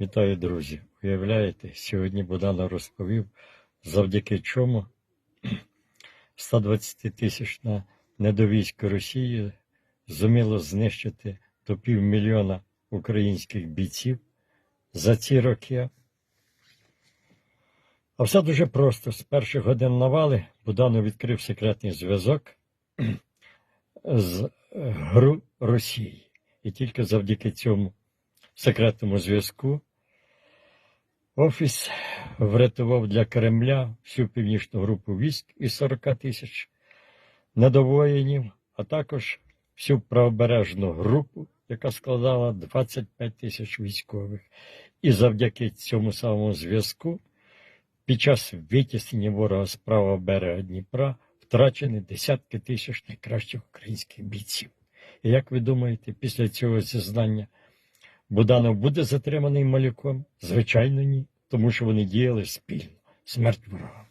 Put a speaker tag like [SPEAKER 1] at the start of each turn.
[SPEAKER 1] Вітаю, друзі! Уявляєте, сьогодні Буданов розповів, завдяки чому 120-тисячна недовійська Росії зуміло знищити до півмільйона українських бійців за ці роки. А все дуже просто. З перших годин навали Буданов відкрив секретний зв'язок з ГРУ Росії. І тільки завдяки цьому секретному зв'язку Офіс врятував для Кремля всю північну групу військ із 40 тисяч недовоїнів, а також всю правобережну групу, яка складала 25 тисяч військових. І завдяки цьому самому зв'язку під час витіснення ворога з правого берега Дніпра втрачені десятки тисяч найкращих українських бійців. І як ви думаєте, після цього зізнання Буданов буде затриманий малюком? Звичайно, ні, тому що вони діяли спільно. Смерть ворогам.